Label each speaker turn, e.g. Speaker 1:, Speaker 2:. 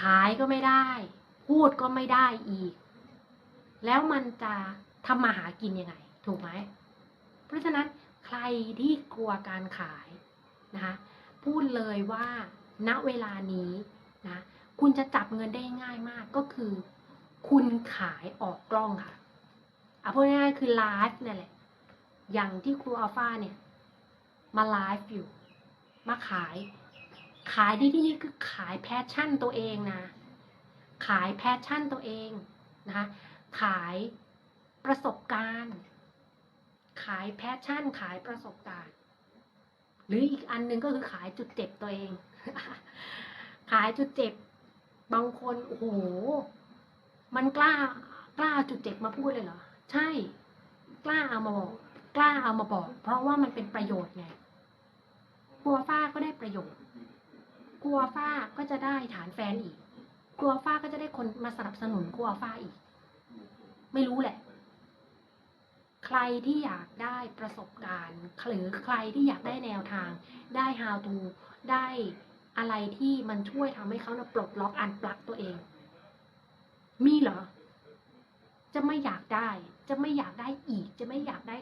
Speaker 1: ขายก็ไม่ได้ พูดก็ไม่ได้อีก แล้วมันจะทำมาหากินยังไง ถูกไหม เพราะฉะนั้นใครที่กลัวการขายนะคะพูดเลยว่าณเวลานี้นะคุณจะจับเงินได้ง่ายมากก็คือ คุณขายออกกล้องค่ะเอาพูดง่ายๆคือไลฟ์นั่นแหละ อย่างที่ครูอัลฟาเนี่ย มาไลฟ์อยู่ มาขาย ขายที่ที่นี่คือขายแพชชั่นตัวเองนะ ขายแพชชั่นตัวเองนะคะขายประสบการณ์ ขายแพชชั่น ขายประสบการณ์ หรืออีกอันหนึงก็คือขายจุดเจ็บตัวเอง ขายจุดเจ็บบางคนโอ้โหมันกล้ากล้าจุดเจ็บมาพูดเลยเหรอ ใช่ กล้าเอามาบอก กล้าเอามาบอก เพราะว่ามันเป็นประโยชน์ไงกลัวฟ้าก็ได้ประโยชน์ กลัวฟ้าก็จะได้ฐานแฟนอีก กลัวฟ้าก็จะได้คนมาสนับสนุนกลัวฟ้าอีก ไม่รู้แหละ ใครที่อยากได้ประสบการณ์หรือใครที่อยากได้แนวทาง ได้ how to ได้อะไรที่มันช่วยทำให้เขานะปลดล็อกอันปลักตัวเอง มีเหรอ จะไม่อยากได้ จะไม่อยากได้อีก จะไม่อยากได้